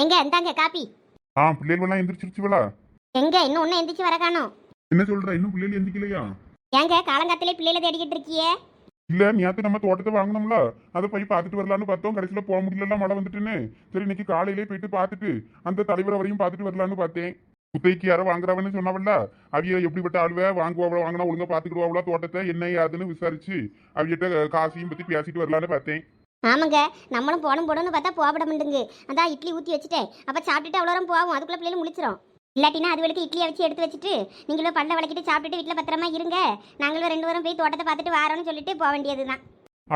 எங்க இந்தாங்க காப்பி ஆ பிள்ளைகளெல்லாம் எந்திரிச்சிருச்சுவலா எங்க இன்னும் ஒன்னும் எந்திரிச்சு வர காணோம். என்ன சொல்ற? இன்னும் பிள்ளைகள் எந்திரிக்கலையா ஏங்க காலங்காத்திலே பிள்ளைகளை தேடிக்கிட்டு இருக்கியே? இல்ல நேத்து நம்ம தோட்டத்தை வாங்கினோம்ல. அதை போய் பார்த்துட்டு வரலான்னு பார்த்தோம். கடைசியில போக முடியல மழை வந்துட்டுன்னு. சரி இன்னைக்கு காலையிலே போயிட்டு பார்த்துட்டு அந்த தலைவரை வரையும் பார்த்துட்டு வரலான்னு பார்த்தேன். குத்தைக்கு யாரோ வாங்குறவன்னு சொன்னவல்ல. அவிய எப்படிப்பட்ட ஆளுவ? வாங்குவாங்களா வாங்கினா ஒழுங்கா பார்த்துக்கிடுவாங்களா தோட்டத்தை? என்ன யாதுன்னு விசாரிச்சு அவியிட்ட காசையும் பத்தி பேசிட்டு வரலான்னு பார்த்தேன். ஆமாங்க நம்மளும் போகணும் போடணும்னு பார்த்தா போகப்பட மாட்டேங்குது. அதான் இட்லி ஊற்றி வச்சுட்டேன். அப்போ சாப்பிட்டுட்டு அவ்வளோ நேரம் போவோம். அதுக்குள்ளே பிள்ளைகள் முழிச்சிரும். இல்லாட்டினா அது வரைக்கும் இட்லியை வச்சு எடுத்து வச்சுட்டு நீங்களும் பல்ல விளக்கிட்டு சாப்பிட்டுட்டு வீட்டில் பத்திரமா இருங்க. நாங்களும் ரெண்டு பேரும் போய் தோட்டத்தை பார்த்துட்டு வரோம்னு சொல்லிட்டு போக வேண்டியது தான்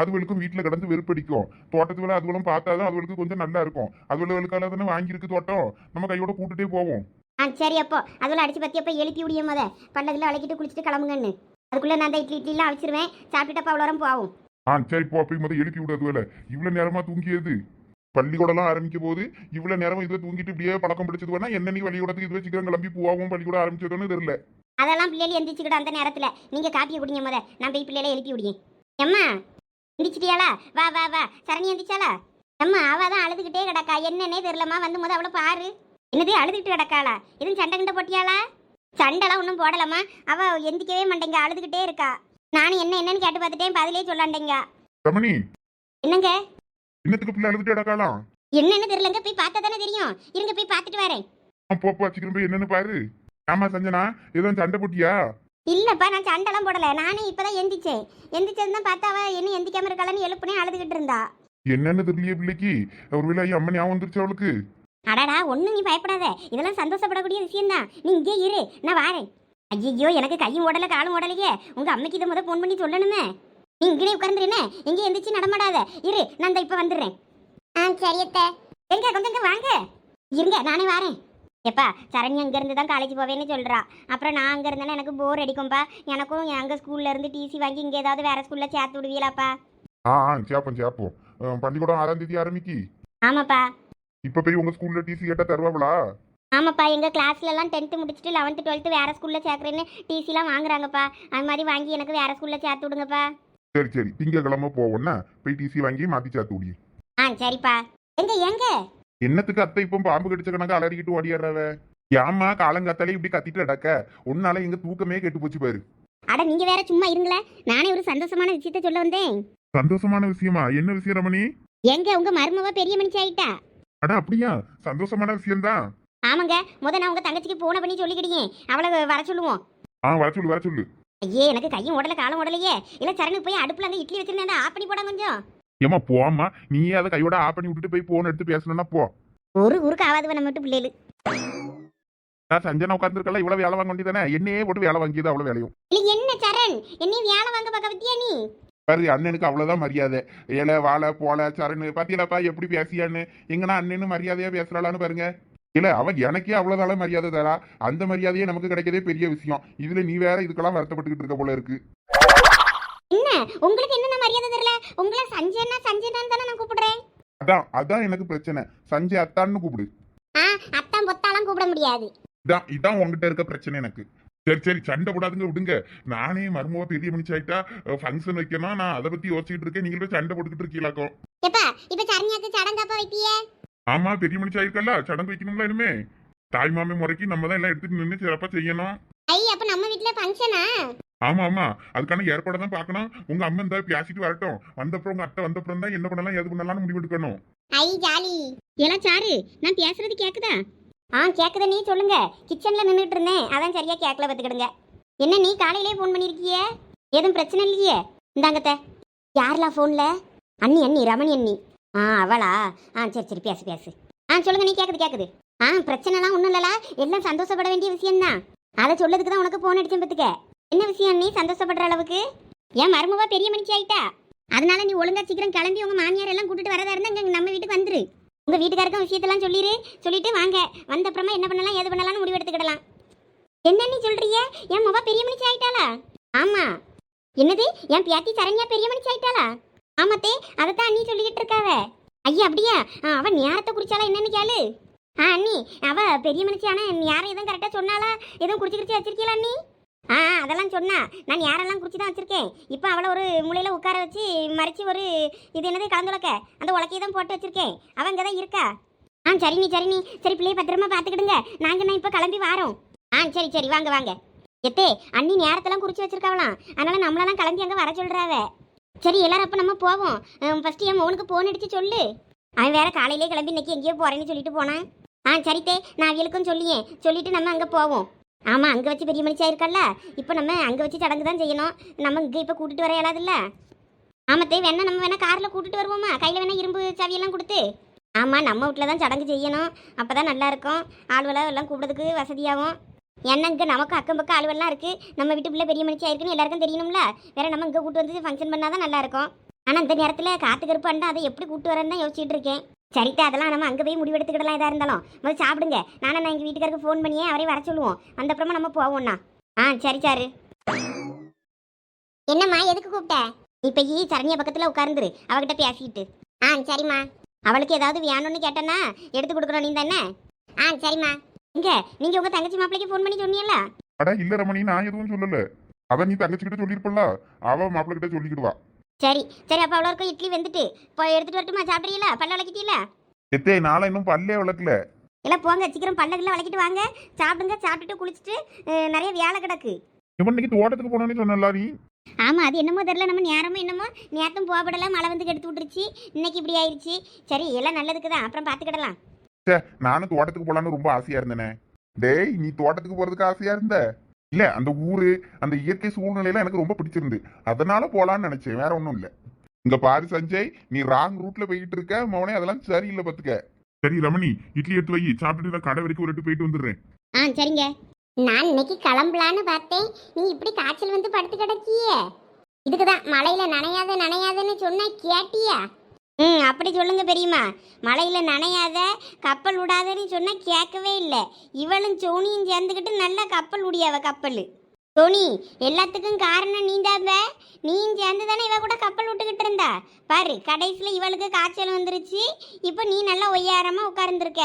அதுகளுக்கும் வீட்டுல கிடந்து வெறுப்படிக்கும். தோட்டத்து வேலை அதுகளும் பார்த்தாதான் அதுகளுக்கு கொஞ்சம் நல்லா இருக்கும். அதுகளுக்கால தானே வாங்கியிருக்கு தோட்டம். நம்ம கையோட கூட்டுட்டே போவோம். ஆ சரி அப்போ. அதில் அடிச்சு பற்றி அப்போ எழுப்பி விடியும் போத பல்லதில் விளக்கிட்டு குளிச்சுட்டு கிளம்புங்கன்னு. அதுக்குள்ளே நான் அந்த இட்லி இட்லிலாம் அழிச்சிருவேன் சாப்பிட்டுட்டு அப்போ அவ்வளோ போவோம். ஆ சரி போ போய் முதல் எழுப்பி விடாது வேலை. இவ்வளவு நேரமா தூங்கியது. பள்ளிக்கூடம்லாம் ஆரம்பிக்க போது இவ்வளவு நேரம் இதை தூங்கிட்டு இப்படியே பழக்கம் பிடிச்சது வேணா என்ன நீ பள்ளிக்கூடத்துக்கு இது சீக்கிரம் கிளம்பி போவோம் பள்ளிக்கூடம் ஆரம்பிச்சதுன்னு தெரியல. அதெல்லாம் பிள்ளைகள் எந்திரிச்சுக்கிட அந்த நேரத்தில். நீங்கள் காப்பியை குடிங்க முத. நான் போய் பிள்ளைகளை எழுப்பி விடியேன் எம்மா எந்திரிச்சிட்டியாளா? வா வா வா. சரணி எந்திரிச்சாளா? அம்மா அவ தான் அழுதுகிட்டே கிடக்கா. என்னன்னே தெரியலம்மா. வந்து முத அவளை பாரு. என்னதே அழுதுகிட்டு கிடக்காளா? எதுவும் சண்டை கிண்ட போட்டியாளா? சண்டைலாம் ஒன்றும் போடலம்மா. அவ எந்திக்கவே மாட்டேங்க. அழுதுகிட்டே இருக்கா. நானும் என்ன என்னன்னு கேட்டு பார்த்துட்டேன். பதிலே சொல்லாண்டேங்க. ரமணி என்னங்க? இன்னத்துக்கு பிள்ளை அழுதுட்டு கிடக்கலாம் என்னன்னு தெரியலங்க. போய் பார்த்தா தானே தெரியும். இருங்க போய் பார்த்துட்டு வரேன். போப்பா சீக்கிரம் போய் என்னன்னு பாரு. ஆமா சஞ்சனா எதுவும் சண்டை போட்டியா? இல்லப்பா நான் சண்டைலாம் போடல. நானே இப்பதான் எந்திரிச்சேன். எந்திரிச்சது தான் பார்த்தா அவ என்ன எந்திக்காம இருக்காளன்னு எழுப்புனே அழுதுகிட்டு இருந்தா. என்னன்னு தெரியலையே பிள்ளைக்கு. ஒருவேளை ஐயா அம்மன் ஞாபகம் வந்துருச்சு அவளுக்கு? அடடா ஒன்றும் நீ பயப்படாத. இதெல்லாம் சந்தோஷப்படக்கூடிய விஷயம்தான். நீ இங்கே இரு. நான் வாரேன். ஐயோ எனக்கு கையும் ஓடல காலும் ஓடலையே. உங்க அம்மைக்கு இதை முத ஃபோன் பண்ணி சொல்லணுமே. நீ இங்கே உட்காந்துருனே எங்கே எந்திரிச்சு நடமாடாத. இரு நான் இப்போ வந்துடுறேன். ஆ சரியத்த எங்க கொஞ்சம் இங்க வாங்க. இருங்க நானே வாரேன். எப்பா சரண்யா இங்கேருந்து தான் காலேஜ் போவேன்னு சொல்கிறா அப்புறம் நான் அங்கே இருந்தேன்னா எனக்கு போர் அடிக்கும்பா. எனக்கும் எங்கள் ஸ்கூல்ல இருந்து டிசி வாங்கி இங்கே ஏதாவது வேற ஸ்கூலில் சேர்த்து விடுவீங்களாப்பா ஆ ஆ சேப்போம் சேப்போம். பள்ளிக்கூடம் ஆறாம் தேதி ஆரம்பிக்கி. ஆமாப்பா. இப்ப போய் உங்க ஸ்கூல்ல டிசி கேட்டா தருவாங்களா? ஆமாப்பா எங்கள் கிளாஸ்லலாம் டென்த்து முடிச்சுட்டு லெவன்த்து டுவெல்த்து வேறு ஸ்கூலில் சேர்க்குறேன்னு டிசிலாம் வாங்குறாங்கப்பா. அது மாதிரி வாங்கி எனக்கு வேறு ஸ்கூலில் சேர்த்து விடுங்கப்பா. சரி சரி. திங்கக்கிழமை போவோம்னா போய் டிசி வாங்கி மாத்தி சேர்த்து விடி. ஆ சரிப்பா. எங்க எங்க? என்னத்துக்கு அத்தை இப்போ பாம்பு கடிச்ச கணக்கு அலறிக்கிட்டு ஓடிடுறவ ஏம்மா காலங்காத்தாலே இப்படி கத்திட்டு அடக்க உன்னால எங்க தூக்கமே கெட்டு போச்சு பாரு. அட நீங்கள் வேற சும்மா இருங்களே. நானே ஒரு சந்தோஷமான விஷயத்த சொல்ல வந்தேன். சந்தோஷமான விஷயமா? என்ன விஷயம் ரமணி? எங்க உங்கள் மருமவ பெரிய மனுஷி ஆயிட்டா? அட அப்படியா? சந்தோஷமான விஷயம்தான். ஆமாங்க முத நான் உங்கள் தங்கச்சிக்கு ஃபோனை பண்ணி சொல்லிக்கிட்டீங்க அவளை வர சொல்லுவோம். ஆ வர சொல்லு வர சொல்லு. ஐயே எனக்கு கையும் உடல காலம் உடலையே. இல்லை சரணுக்கு போய் அடுப்பில் அந்த இட்லி வச்சிருந்தேன் ஆஃப் பண்ணி போட கொஞ்சம். ஏமா போம்மா. நீயே அதை கையோட ஆஃப் பண்ணி விட்டுட்டு போய் போன் எடுத்து பேசணும்னா போ. ஒரு ஊருக்கு ஆகாதவ நம்ம விட்டு பிள்ளைகள். நான் சஞ்சனா உட்காந்துருக்கல இவ்வளவு வேலை வாங்க வேண்டியதானே? என்னையே போட்டு வேலை வாங்கியது அவ்வளவு வேலையும். இல்லை என்ன சரண்? என்னையும் வேலை வாங்க பார்க்க பத்தியா நீ? பாரு அண்ணனுக்கு அவ்வளவுதான் மரியாதை. ஏல வாழ போல சரணு பாத்தீங்களாப்பா எப்படி பேசியான்னு. எங்கன்னா அண்ணனு மரியாதையா பேசுறாளான்னு பாருங்க. இல்ல அவ எனக்கே அவ்வளவுதால மரியாதை தரா. அந்த மரியாதையே நமக்கு கிடைக்கதே பெரிய விஷயம். இதுல நீ வேற இதுக்கெல்லாம் வருத்தப்பட்டுக்கிட்டு இருக்க போல இருக்கு. என்ன? உங்களுக்கு என்ன மரியாதை தெரியல? உங்களை சஞ்சயனா சஞ்சயனான்னு தானே நான் கூப்பிடுறேன். அதான் அதான் எனக்கு பிரச்சனை. சஞ்சய் அத்தான்னு கூப்பிடு. ஆ அத்தான் பொத்தாலாம் கூப்பிட முடியாது. இதான் இதான் உங்ககிட்ட இருக்க பிரச்சனை எனக்கு. சரி சரி சண்டை போடாதுங்க விடுங்க. நானே மருமவா பெரிய மனுஷன் ஆயிட்டா ஃபங்க்ஷன் வைக்கணும் நான் அதை பத்தி யோசிச்சுட்டு இருக்கேன். நீங்களும் சண்டை போட்டுக்கிட்டு இருக்கீங்களாக்கும் எப்பா இப்ப சரண்யாக்கு சடங்காப்பா வைப்பிய? ஆமா பெரிய மனுஷன் ஆயிருக்கல்ல? சடங்கு வைக்கணும்ல இனிமே? தாய் மாமே முறைக்கு நம்ம தான் எல்லாம் எடுத்துட்டு நின்று சிறப்பா செய்யணும். ஐ அப்ப நம்ம வீட்ல ஃபங்க்ஷனா ஆமா ஆமா. அதுக்கான ஏற்பாடு தான் பார்க்கணும். உங்க அம்மன் தான் பேசிட்டு வரட்டும். வந்தப்புறம் உங்க அத்தை வந்தப்புறம் தான் என்ன பண்ணலாம் எது பண்ணலாம்னு முடிவு எடுக்கணும். ஐ ஜாலி. எல்லாம் சாரு நான் பேசுறது கேக்குதா? ஆ கேக்குதா நீ சொல்லுங்க. கிச்சன்ல நின்னுட்டு இருந்தேன். அதான் சரியா கேக்கல பத்துக்கிடுங்க என்ன நீ காலையிலே ஃபோன் பண்ணிருக்கிய எதுவும் பிரச்சனை இல்லையே? இந்தாங்கத்த யார்லா ஃபோன்ல அண்ணி அண்ணி ரமணி அண்ணி. ஆ அவளா? ஆ சரி சரி பேசு பேசு. ஆ சொல்லுங்க நீ கேக்குது கேக்குது. ஆ பிரச்சனைலாம் ஒன்றும் இல்லலா. எல்லாம் சந்தோஷப்பட வேண்டிய விஷயம்தான். அதை சொல்லதுக்கு தான் உனக்கு ஃபோன் அடிச்சேன் பத்துக்க. என்ன விஷயம் நீ சந்தோஷப்படுற அளவுக்கு? ஏன் மருமவா பெரிய மனுஷி ஆயிட்டா? அதனால நீ ஒழுங்கா சீக்கிரம் கிளம்பி உங்க மாமியார் எல்லாம் கூட்டிட்டு வரதா இருந்தா இங்க நம்ம வீட்டுக்கு வந்துரு. உங்க வீட்டுக்காருக்கும் விஷயத்தெல்லாம் சொல்லிடு சொல்லிட்டு வாங்க. வந்த அப்புறமா என்ன பண்ணலாம் ஏது பண்ணலாம்னு முடிவு எடுத்துக்கிடலாம். என்ன நீ சொல்றிய என் மவா பெரிய மனுஷி ஆயிட்டாளா? ஆமா. என்னது? என் பியாத்தி சரண்யா பெரிய மனுஷி ஆயிட்டாளா? ஆமாத்தே அதைத்தான் நீ சொல்லிக்கிட்டு இருக்காவ. ஐயா அப்படியா? ஆ, நேரத்தை குறிச்சாலா என்னன்னு கேளு. ஆ அண்ணி அவ பெரிய மனுஷி ஆனா யாரும் எதுவும் கரெக்டாக சொன்னாலா எதுவும் குடிச்சு குடிச்சு வச்சிருக்கீங்களா அண்ணி? ஆ அதெல்லாம் சொன்னா. நான் யாரெல்லாம் குடிச்சு தான் வச்சிருக்கேன்? இப்போ அவளை ஒரு மூலையில் உட்கார வச்சு மறைச்சு ஒரு இது என்னது கலந்துலக்க அந்த உலக்கையை தான் போட்டு வச்சிருக்கேன். அவ தான் இருக்கா? ஆ சரி நீ சரி நீ. சரி பிள்ளைய பத்திரமா பார்த்துக்கிடுங்க. நாங்கள் நான் இப்போ கிளம்பி வாரோம். ஆ சரி சரி வாங்க வாங்க. எத்தே அண்ணி நேரத்தெல்லாம் குறிச்சு வச்சிருக்காவலாம் அதனால நம்மளெல்லாம் கிளம்பி அங்கே வர சொல்கிறாவே சரி எல்லாரும் அப்போ நம்ம போவோம். ஃபர்ஸ்ட் என் மோனுக்கு ஃபோன் அடிச்சு சொல்லு. அவன் வேற காலையிலே கிளம்பி இன்னைக்கு எங்கேயோ போறேன்னு சொல்லிட்டு போனான். ஆ சரித்தே நான் அவளுக்கும் சொல்லியேன் சொல்லிட்டு நம்ம அங்கே போவோம். ஆமாம் அங்கே வச்சு பெரிய மனுஷா இருக்கல்ல இப்போ நம்ம அங்கே வச்சு சடங்கு தான் செய்யணும். நம்ம இங்கே இப்போ கூட்டிட்டு வர இயலாதுல்ல. ஆமத்தே வேணா நம்ம வேணா காரில் கூட்டிட்டு வருவோமா? கையில் வேணா இரும்பு சாவியெல்லாம் கொடுத்து. ஆமாம் நம்ம வீட்டில் தான் சடங்கு செய்யணும். அப்போ தான் நல்லா இருக்கும். எல்லாம் கூப்பிடுறதுக்கு வசதியாகும். ஏன்னா இங்கே நமக்கு அக்கம் பக்கம் அலுவலாம் இருக்குது நம்ம வீட்டுக்குள்ளே பெரிய மனுஷியா இருக்குன்னு எல்லாருக்கும் தெரியணும்ல. வேற நம்ம இங்கே கூட்டு வந்து ஃபங்க்ஷன் பண்ணால் தான் நல்லா இருக்கும். ஆனால் இந்த நேரத்தில் காத்து கருப்பு அண்டா அதை எப்படி கூட்டு வரேன்னு தான் யோசிச்சுட்டு இருக்கேன். சரித்தா அதெல்லாம் நம்ம அங்கே போய் முடிவெடுத்துக்கிடலாம் எதாக இருந்தாலும். முதல்ல சாப்பிடுங்க. நானும் நான் எங்கள் வீட்டுக்காருக்கு ஃபோன் பண்ணியே அவரே வர சொல்லுவோம். வந்தப்புறமா நம்ம போவோம்ண்ணா ஆ சரி சாரு. என்னம்மா எதுக்கு கூப்பிட்ட? இப்போ ஈ சரண்யா பக்கத்தில் உட்காந்துரு அவகிட்ட பேசிக்கிட்டு. ஆ சரிம்மா. அவளுக்கு ஏதாவது வேணும்னு கேட்டேன்னா எடுத்து கொடுக்கணும் நீ தானே? ஆ சரிம்மா. இங்க நீங்க உங்க தங்கச்சி மாப்பிளைக்கு ஃபோன் பண்ணி சொன்னீங்கல்ல? அட இல்ல ரமணி நான் எதுவும் சொல்லல. அவ நீ தங்கச்சிக்கிட்ட சொல்லியிருப்பல அவ மாப்பிள்ள கிட்ட சொல்லிக்கிடுவா. சரி சரி அப்போ அவ்வளோ இருக்கும் இட்லி வெந்துட்டு இப்போ எடுத்துட்டு வரட்டுமா? சாப்பிட்றீங்களா பல்ல விளக்கிட்டீங்களா எத்தே நாளை இன்னும் பல்லே விளக்கல. இல்லை போங்க சீக்கிரம் பல்லக்கெல்லாம் விளக்கிட்டு வாங்க. சாப்பிடுங்க சாப்பிட்டுட்டு குளிச்சுட்டு நிறைய வேலை கிடக்கு. இவன் இன்னைக்கு தோட்டத்துக்கு போனோன்னு சொன்னல நீ? ஆமாம் அது என்னமோ தெரில நம்ம நேரமும் என்னமோ நேரத்தும் போகப்படல மழை வந்து கெடுத்து விட்டுருச்சு. இன்னைக்கு இப்படி ஆயிடுச்சு சரி எல்லாம் நல்லதுக்கு தான் அப்புறம் பார்த்துக்கிடலாம் சே நானும் தோட்டத்துக்கு போலான்னு ரொம்ப ஆசையா இருந்தேனே. டேய் நீ தோட்டத்துக்கு போறதுக்கு ஆசையா இருந்த? இல்ல அந்த ஊரு அந்த இயற்கை சூழ்நிலையெல்லாம் எனக்கு ரொம்ப பிடிச்சிருந்து. அதனால போலான்னு நினைச்சேன் வேற ஒண்ணும் இல்ல. இங்க பாரு சஞ்சய் நீ ராங் ரூட்ல போயிட்டு இருக்க மவனே அதெல்லாம் சரியில்லை பாத்துக்க. சரி ரமணி இட்லி எடுத்து வை. சாப்பிட்டுட்டு நான் கடை வரைக்கும் ஒரு போயிட்டு வந்துடுறேன். ஆ சரிங்க. நான் இன்னைக்கு கிளம்பலான்னு பார்த்தேன். நீ இப்படி காய்ச்சல் வந்து படுத்து கிடக்கியே. இதுக்குதான் மழையில நனையாத நனையாதன்னு சொன்னா கேட்டியா? ம் அப்படி சொல்லுங்க பெரியம்மா. மழையில் நனையாத கப்பல் விடாதன்னு சொன்னால் கேட்கவே இல்லை. இவளும் சோனியும் சேர்ந்துக்கிட்டு நல்லா கப்பல் விடியாவ கப்பல். சோனி எல்லாத்துக்கும் காரணம் நீந்தாப்ப நீயும் சேர்ந்து தானே இவ கூட கப்பல் விட்டுக்கிட்டு இருந்தா? பாரு கடைசியில் இவளுக்கு காய்ச்சல் வந்துருச்சு. இப்போ நீ நல்லா ஒய்யாரமாக உட்கார்ந்துருக்க.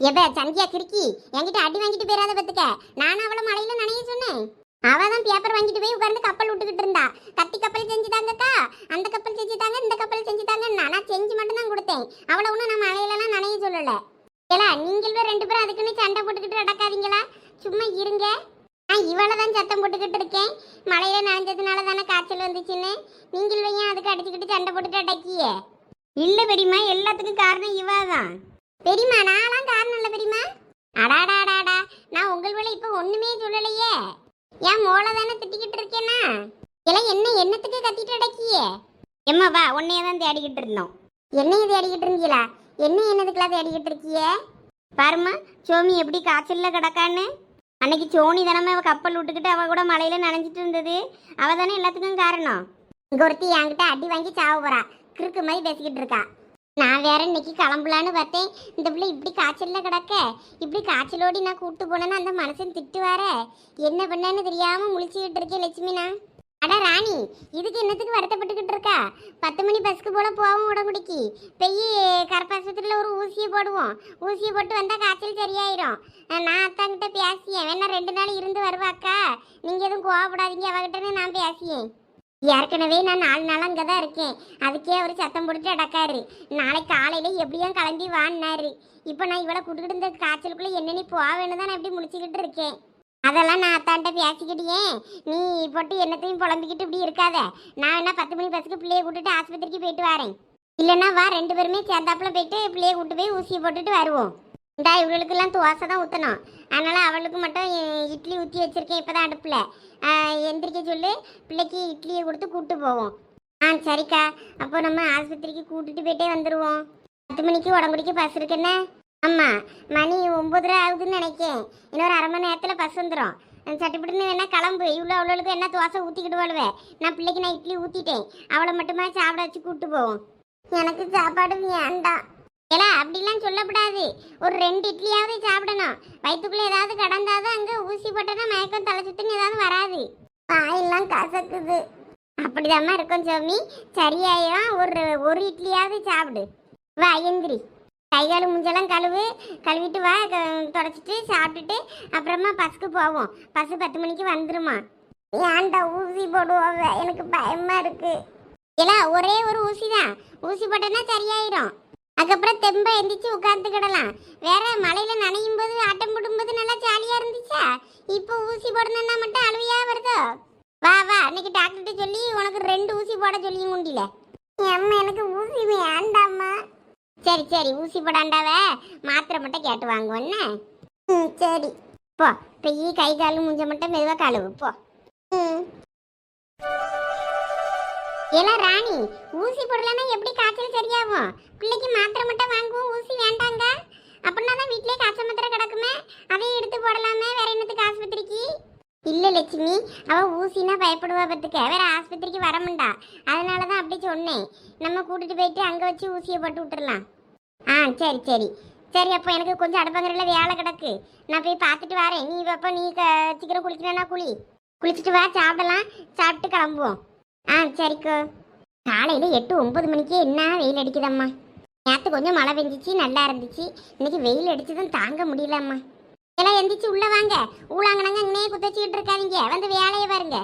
எப சந்தியா கிறுக்கி என்கிட்ட அடி வாங்கிட்டு போயிடாத பத்துக்க. நானும் அவளை மழையில் நனைய சொன்னேன். அவ தான் பேப்பர் வாங்கிட்டு போய் உட்கார்ந்து கப்பல் விட்டுக்கிட்டு இருந்தா. கத்தி கப்பல் செஞ்சுட்டாங்கக்கா அந்த கப்பல் செஞ்சுட்டாங்க இந்த கப்பல் செஞ்சுட்டாங்க நான் செஞ்சு மட்டும் தான் கொடுத்தேன். அவளை ஒன்றும் நான் மழையிலலாம் நனைய சொல்லல. ஏலா நீங்களும் ரெண்டு பேரும் அதுக்குன்னு சண்டை போட்டுக்கிட்டு நடக்காதீங்களா? சும்மா இருங்க. நான் இவளை தான் சத்தம் போட்டுக்கிட்டு இருக்கேன். மழையில நனைஞ்சதுனால தானே காய்ச்சல் வந்துச்சுன்னு. நீங்கள் வையன் அதுக்கு அடிச்சுக்கிட்டு சண்டை போட்டுட்டு அடக்கியே இல்லை பெரியம்மா எல்லாத்துக்கும் காரணம் இவா தான் பெரியம்மா நான்லாம் காரணம் இல்லை பெரியம்மா. அடாடா நான் உங்கள் வேலை இப்போ ஒன்றுமே சொல்லலையே. ஏன் மோளை தானே திட்டிக்கிட்டு இருக்கேனா? எல்லாம் என்ன என்னத்துக்கு கத்திட்டு அடக்கியே எம்மா வா உன்னைய தான் தேடிக்கிட்டு இருந்தோம். என்னைய தேடிக்கிட்டு இருந்தீங்களா என்ன என்னதுக்கெல்லாம் தேடிக்கிட்டு இருக்கியே? பாருமா சோமி எப்படி காய்ச்சலில் கிடக்கான்னு. அன்னைக்கு சோனி தானே அவள் கப்பல் விட்டுக்கிட்டு அவள் கூட மலையில் நனைஞ்சிட்டு இருந்தது. அவள் தானே எல்லாத்துக்கும் காரணம். இங்கே ஒருத்தி என்கிட்ட அடி வாங்கி சாவ போகிறா கிறுக்கு மாதிரி பேசிக்கிட்டு இருக்கா. நான் வேற இன்னைக்கு கிளம்பலான்னு பார்த்தேன். இந்த பிள்ளை இப்படி காய்ச்சல்ல கிடக்க? இப்படி காய்ச்சலோடி நான் கூப்பிட்டு போனேன்னு அந்த மனுஷன் திட்டுவார. என்ன பண்ணேன்னு தெரியாம முழிச்சுக்கிட்டு இருக்கேன் லட்சுமினா அட ராணி இதுக்கு என்னத்துக்கு வருத்தப்பட்டுக்கிட்டு இருக்கா? பத்து மணி பஸ்க்கு போல போவோம் உடம்புடிக்கு. பெய் கரப்பாஸ்பத்திரியில் ஒரு ஊசியை போடுவோம். ஊசியை போட்டு வந்தால் காய்ச்சல் சரியாயிரும். நான் அத்தாங்கிட்ட பேசியேன். வேணா ரெண்டு நாள் இருந்து வருவாக்கா நீங்கள் எதுவும் கோவப்படாதீங்க. அவகிட்டன்னு நான் பேசியேன். ஏற்கனவே நான் நாலு நாள் அங்கே தான் இருக்கேன். அதுக்கே அவர் சத்தம் போட்டு அடக்காரு நாளைக்கு காலையில் எப்படியும் கிளம்பி வான்னாரு. இப்போ நான் இவளை கூட்டுக்கிட்டு இந்த காய்ச்சலுக்குள்ளே என்ன நீ போவேன்னு தான் நான் இப்படி முடிச்சுக்கிட்டு இருக்கேன். அதெல்லாம் நான் அத்தான்ட்ட பேசிக்கிட்டியே நீ போட்டு என்னத்தையும் புலம்பிக்கிட்டு இப்படி இருக்காத. நான் வேணா பத்து மணி பஸ்ஸுக்கு பிள்ளைய கூட்டிட்டு ஆஸ்பத்திரிக்கு போயிட்டு வரேன். இல்லைன்னா வா ரெண்டு பேருமே சேர்ந்தாப்புல போயிட்டு பிள்ளைய கூட்டு போய் ஊசியை போட்டுட்டு வருவோம். இந்தா இவளுக்கெல்லாம் தோசை தான் ஊற்றணும் அதனால அவளுக்கு மட்டும் இட்லி ஊற்றி வச்சிருக்கேன் இப்போ தான் அடுப்பில் எந்திரிக்க சொல்லு பிள்ளைக்கு இட்லியை கொடுத்து கூட்டு போவோம். ஆ சரிக்கா. அப்போ நம்ம ஆஸ்பத்திரிக்கு கூட்டிட்டு போயிட்டே வந்துடுவோம் பத்து மணிக்கு உடம்புடிக்கு பஸ் இருக்குன்னு ஆமாம் மணி ஒம்பதரை ஆகுதுன்னு நினைக்கேன். இன்னொரு அரை மணி நேரத்தில் பஸ் வந்துடும் சட்டுப்பட்டுன்னு வேணா கிளம்பு. இவ்வளோ அவ்வளோக்கு என்ன தோசை ஊற்றிக்கிட்டு வாழ்வேன் நான் பிள்ளைக்கு நான் இட்லி ஊற்றிட்டேன் அவளை மட்டுமா சாப்பிட வச்சு கூப்பிட்டு போவோம். எனக்கு சாப்பாடு வேண்டாம். ஏலா அப்படிலாம் சொல்லக்கூடாது ஒரு ரெண்டு இட்லியாவது சாப்பிடணும். வயிற்றுக்குள்ளே ஏதாவது கடந்தாதான் அங்கே ஊசி போட்டோன்னா மயக்கம் தலை சுத்துன்னு ஏதாவது வராது. வாயெல்லாம் கசக்குது. அப்படிதாம்மா இருக்கும் சாமி சரியாயிரும். ஒரு ஒரு இட்லியாவது சாப்பிடு. வா எந்திரி. கை கால் முஞ்செல்லாம் கழுவு. கழுவிட்டு வா தொடச்சிட்டு சாப்பிட்டுட்டு அப்புறமா பஸ்க்கு போவோம். பஸ் பத்து மணிக்கு வந்துருமா. ஏன்டா ஊசி போடுவோம் எனக்கு பயமாக இருக்குது இல்ல ஒரே ஒரு ஊசி தான் ஊசி போட்டோன்னா சரியாயிரும். அதுக்கப்புறம் தெம்ப எந்திரிச்சு உட்காந்துக்கிடலாம் வேற மழையில நனையும் போது ஆட்டம் போடும்போது நல்லா ஜாலியா இருந்துச்சா? இப்போ ஊசி போடணும்னா மட்டும் அழுவையா வருதோ? வா வா இன்னைக்கு டாக்டர்கிட்ட சொல்லி உனக்கு ரெண்டு ஊசி போட சொல்லி முண்டில அம்மா எனக்கு ஊசி வேண்டாம்மா. சரி சரி ஊசி போடாண்டாவ? மாத்திரை மட்டும் கேட்டு வாங்குவோன்னு ம் சரி. போ பெய்ய கை கால் மூஞ்ச மட்டும் மெதுவாக கழுவு போ. ஏலா ராணி ஊசி போடலன்னா எப்படி காய்ச்சல் சரியாகும்? பிள்ளைக்கு மாத்திரை மட்டும் வாங்குவோம் ஊசி வேண்டாங்க. அப்படின்னா தான் வீட்லயே காய்ச்சல் மாத்திரை கிடக்குமே. அதையும் எடுத்து போடலாமே வேற என்னத்துக்கு ஆஸ்பத்திரிக்கு? இல்ல லட்சுமி அவ ஊசினா பயப்படுவா பத்துக்க வேற ஆஸ்பத்திரிக்கு வரமுண்டா அதனால தான் அப்படி சொன்னேன். நம்ம கூட்டிட்டு போயிட்டு அங்க வச்சு ஊசியை போட்டு விட்டுறலாம். ஆ சரி சரி. சரி அப்போ எனக்கு கொஞ்சம் அடுப்பங்கரையில் வேலை கிடக்கு. நான் போய் பார்த்துட்டு வரேன். நீ அப்போ நீ சீக்கிரம் குளிக்கணும்னா குளி. குளிச்சுட்டு வா சாப்பிடலாம். சாப்பிட்டு கிளம்புவோம். ஆ சரிக்கோ. காலையில் எட்டு ஒன்பது மணிக்கே என்ன வெயில் அடிக்குதம்மா? நேற்று கொஞ்சம் மழை பெஞ்சிச்சு நல்லா இருந்துச்சு. இன்னைக்கு வெயில் அடிச்சதும் தாங்க முடியலம்மா. எல்லாம் எந்திரிச்சு உள்ளே வாங்க. ஊழாங்கனாங்க இங்கேயே குத்தச்சிக்கிட்டு இருக்காதீங்க. வந்து வேலையை பாருங்க.